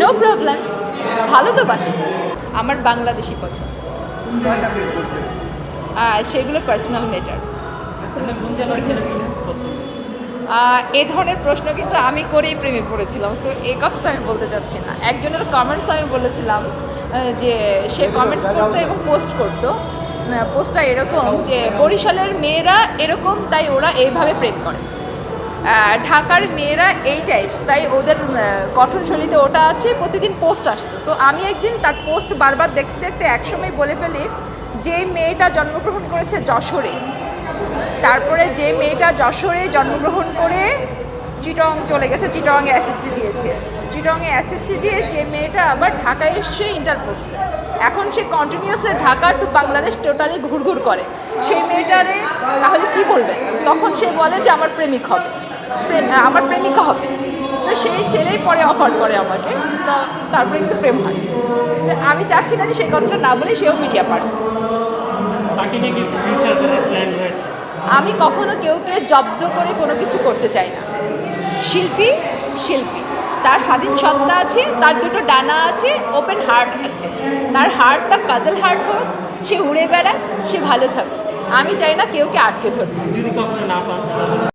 No problem ভালো তো বাসি। আমার বাংলাদেশি পছন্দ। সেগুলো পার্সোনাল ম্যাটার এই ধরনের প্রশ্ন কিন্তু আমি করেই প্রেমে পড়েছিলাম। সো এই কথাটা আমি বলতে চাচ্ছি না। একজনের কমেন্টস আমি বলেছিলাম যে সে কমেন্টস করতো এবং পোস্ট করতো। পোস্টটা এরকম যে বরিশালের মেয়েরা এরকম, তাই ওরা এইভাবে প্রেম করে। ঢাকার মেয়েরা এই টাইপস তাই ওদের গঠনশৈলীতে ওটা আছে, প্রতিদিন পোস্ট আসতো। তো আমি একদিন তার পোস্ট বারবার দেখতে দেখতে একসময় বলে ফেলি, যে মেয়েটা জন্মগ্রহণ করেছে যশোরে। তারপরে যে মেয়েটা যশোরে জন্মগ্রহণ করে চিটং চলে গেছে, চিটংয়ে এসএসসি দিয়েছে। চিটংয়ে এসএসসি দিয়ে যে মেয়েটা আবার ঢাকায় এসে ইন্টার করছে। এখন সে continuously Dhaka to Bangladesh totally ঘুরঘুর করে। সেই মেয়েটারে তাহলে কি বলবে? তখন সে বলে যে, আমার প্রেমিক হবে। আমার প্রেমিকা হবে। তো সেই ছেলেই পরে অফার করে আমাকে। তো তারপরে কিন্তু প্রেম হয়। তো আমি চাচ্ছি না যে সেই কথাটা না বলে সেও মিডিয়া পার্সন আমি কখনো কেউকে জব্দ করে কোনো কিছু করতে চাই না। শিল্পী শিল্পী। তার স্বাধীন সত্তা আছে তার দুটো ডানা আছে ওপেন হার্ট আছে। তার হার্টটা পাজল হার্ট হোক সে উড়ে বেড়াক সে ভালো থাকুক। আমি চাই না কেউকে আটকে ধরতে